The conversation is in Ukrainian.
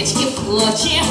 річки плочі.